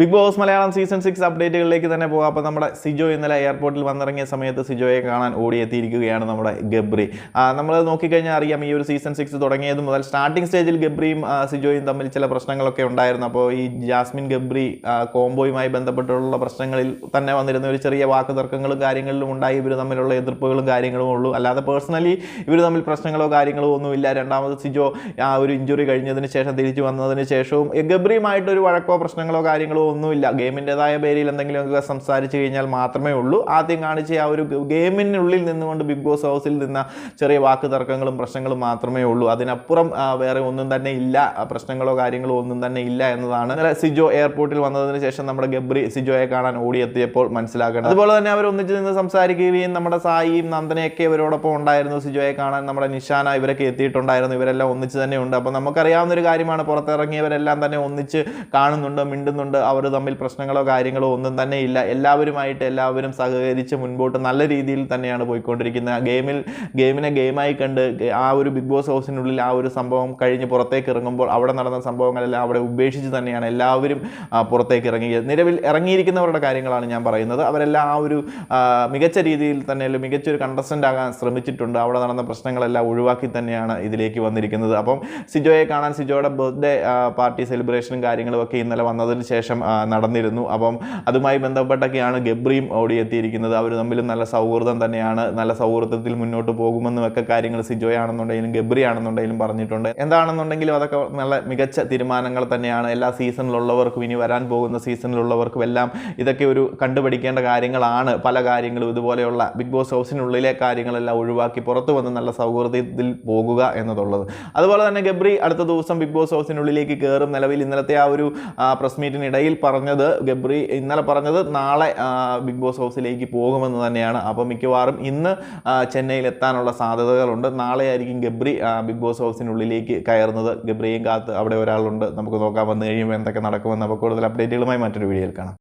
Big boss Malayalam season six അപ്ഡേറ്റുകളിലേക്ക് തന്നെ പോകാം. അപ്പോൾ നമ്മുടെ സിജോ ഇന്നലെ എയർപോർട്ടിൽ വന്നിറങ്ങിയ സമയത്ത് സിജോയെ കാണാൻ ഓടിയെത്തിയിരിക്കുകയാണ് നമ്മുടെ ഗബ്രി. നമ്മൾ നോക്കിക്കഴിഞ്ഞാൽ അറിയാം ഈ ഒരു സീസൺ സിക്സ് തുടങ്ങിയത് മുതൽ സ്റ്റാർട്ടിംഗ് സ്റ്റേജിൽ ഗബ്രിയും സിജോയും തമ്മിൽ ചില പ്രശ്നങ്ങളൊക്കെ ഉണ്ടായിരുന്നു. അപ്പോൾ ഈ ജാസ്മിൻ ഗബ്രി കോംബോയുമായി ബന്ധപ്പെട്ടുള്ള പ്രശ്നങ്ങളിൽ തന്നെ വന്നിരുന്ന ഒരു ചെറിയ വാക്ക് തർക്കങ്ങളും കാര്യങ്ങളിലും ഉണ്ടായി. ഇവർ തമ്മിലുള്ള എതിർപ്പുകളും കാര്യങ്ങളും ഉള്ളൂ. അല്ലാതെ പേഴ്സണലി ഇവർ തമ്മിൽ പ്രശ്നങ്ങളോ കാര്യങ്ങളോ ഒന്നുമില്ല. രണ്ടാമത് സിജോ ആ ഒരു ഇഞ്ചുറി കഴിഞ്ഞതിന് ശേഷം തിരിച്ചു വന്നതിന് ശേഷവും ഗബ്രിയുമായിട്ടൊരു വഴക്കോ പ്രശ്നങ്ങളോ കാര്യങ്ങളോ ഒന്നുമില്ല. ഗെയിമിന്റെതായ പേരിൽ എന്തെങ്കിലുമൊക്കെ സംസാരിച്ച് കഴിഞ്ഞാൽ മാത്രമേ ഉള്ളൂ. ആദ്യം കാണിച്ച ആ ഒരു ഗെയിമിനുള്ളിൽ നിന്നുകൊണ്ട് ബിഗ് ബോസ് ഹൗസിൽ നിന്ന ചെറിയ വാക്ക് തർക്കങ്ങളും പ്രശ്നങ്ങളും മാത്രമേ ഉള്ളൂ. അതിനപ്പുറം വേറെ ഒന്നും തന്നെ ഇല്ല. പ്രശ്നങ്ങളോ കാര്യങ്ങളോ ഒന്നും തന്നെ ഇല്ല എന്നതാണ്. സിജോ എയർപോർട്ടിൽ വന്നതിന് ശേഷം നമ്മുടെ ഗബ്രി സിജോയെ കാണാൻ ഓടിയെത്തിയപ്പോൾ മനസ്സിലാക്കണം അതുപോലെ തന്നെ അവർ ഒന്നിച്ച് നിന്ന് സംസാരിക്കുകയും നമ്മുടെ സായിയും നന്ദനയൊക്കെ ഇവരോടൊപ്പം ഉണ്ടായിരുന്നു. സിജോയെ കാണാൻ നമ്മുടെ നിഷാന ഇവരൊക്കെ എത്തിയിട്ടുണ്ടായിരുന്നു. ഇവരെല്ലാം ഒന്നിച്ച് തന്നെ ഉണ്ട്. അപ്പോൾ നമുക്കറിയാവുന്ന ഒരു കാര്യമാണ് പുറത്തിറങ്ങിയവരെല്ലാം തന്നെ ഒന്നിച്ച് കാണുന്നുണ്ട് മിണ്ടുന്നുണ്ട്. അവർ തമ്മിൽ പ്രശ്നങ്ങളോ കാര്യങ്ങളോ ഒന്നും തന്നെ ഇല്ല. എല്ലാവരുമായിട്ട് എല്ലാവരും സഹകരിച്ച് മുൻപോട്ട് നല്ല രീതിയിൽ തന്നെയാണ് പോയിക്കൊണ്ടിരിക്കുന്നത്. ഗെയിമിൽ ഗെയിമിനെ ഗെയിമായി കണ്ട് ആ ഒരു ബിഗ് ബോസ് ഹൗസിനുള്ളിൽ ആ ഒരു സംഭവം കഴിഞ്ഞ് പുറത്തേക്ക് ഇറങ്ങുമ്പോൾ അവിടെ നടന്ന സംഭവങ്ങളെല്ലാം അവിടെ ഉപേക്ഷിച്ച് തന്നെയാണ് എല്ലാവരും പുറത്തേക്ക് ഇറങ്ങിയത്. നിലവിൽ ഇറങ്ങിയിരിക്കുന്നവരുടെ കാര്യങ്ങളാണ് ഞാൻ പറയുന്നത്. അവരെല്ലാം ആ ഒരു മികച്ച രീതിയിൽ തന്നെ അല്ലെങ്കിൽ മികച്ചൊരു കണ്ടസ്റ്റന്റ് ആകാൻ ശ്രമിച്ചിട്ടുണ്ട്. അവിടെ നടന്ന പ്രശ്നങ്ങളെല്ലാം ഒഴിവാക്കി തന്നെയാണ് ഇതിലേക്ക് വന്നിരിക്കുന്നത്. അപ്പം സിജോയെ കാണാൻ സിജോയുടെ ബർത്ത്ഡേ പാർട്ടി സെലിബ്രേഷനും കാര്യങ്ങളും ഒക്കെ ഇന്നലെ വന്നതിന് ശേഷം നടന്നിരുന്നു. അപ്പം അതുമായി ബന്ധപ്പെട്ടൊക്കെയാണ് ഗബ്രിയും ഓടിയെത്തിയിരിക്കുന്നത് അവർ തമ്മിലും നല്ല സൗഹൃദം തന്നെയാണ്. നല്ല സൗഹൃദത്തിൽ മുന്നോട്ട് പോകുമെന്നും ഒക്കെ കാര്യങ്ങൾ സിജോയാണെന്നുണ്ടെങ്കിലും ഗബ്രി ആണെന്നുണ്ടെങ്കിലും പറഞ്ഞിട്ടുണ്ട്. എന്താണെന്നുണ്ടെങ്കിലും അതൊക്കെ നല്ല മികച്ച തീരുമാനങ്ങൾ തന്നെയാണ്. എല്ലാ സീസണിലുള്ളവർക്കും ഇനി വരാൻ പോകുന്ന സീസണിലുള്ളവർക്കും എല്ലാം ഇതൊക്കെ ഒരു കണ്ടുപിടിക്കേണ്ട കാര്യങ്ങളാണ്. പല കാര്യങ്ങളും ഇതുപോലെയുള്ള ബിഗ് ബോസ് ഹൗസിനുള്ളിലെ കാര്യങ്ങളെല്ലാം ഒഴിവാക്കി പുറത്തു വന്ന് നല്ല സൗഹൃദത്തിൽ പോകുക എന്നതുള്ളത്. അതുപോലെ തന്നെ ഗബ്രി അടുത്ത ദിവസം ബിഗ് ബോസ് ഹൗസിനുള്ളിലേക്ക് കയറും. നിലവിൽ ഇന്നലത്തെ ആ ഒരു പ്രസ് മീറ്റിനിടയിൽ പറഞ്ഞത് ഗബ്രി ഇന്നലെ പറഞ്ഞത് നാളെ ബിഗ് ബോസ് ഹൗസിലേക്ക് പോകുമെന്ന് തന്നെയാണ്. അപ്പോൾ മിക്കവാറും ഇന്ന് ചെന്നൈയിൽ എത്താനുള്ള സാധ്യതകളുണ്ട്. നാളെ ആയിരിക്കും ഗബ്രി ബിഗ് ബോസ് ഹൗസിനുള്ളിലേക്ക് കയറുന്നത്. ഗബ്രിയും കാത്ത് അവിടെ ഒരാളുണ്ട്. നമുക്ക് നോക്കാൻ വന്നു കഴിയുമ്പോൾ എന്തൊക്കെ നടക്കുമെന്ന്. അപ്പോൾ കൂടുതൽ അപ്ഡേറ്റുകളുമായി മറ്റൊരു വീഡിയോയിൽ കാണാം.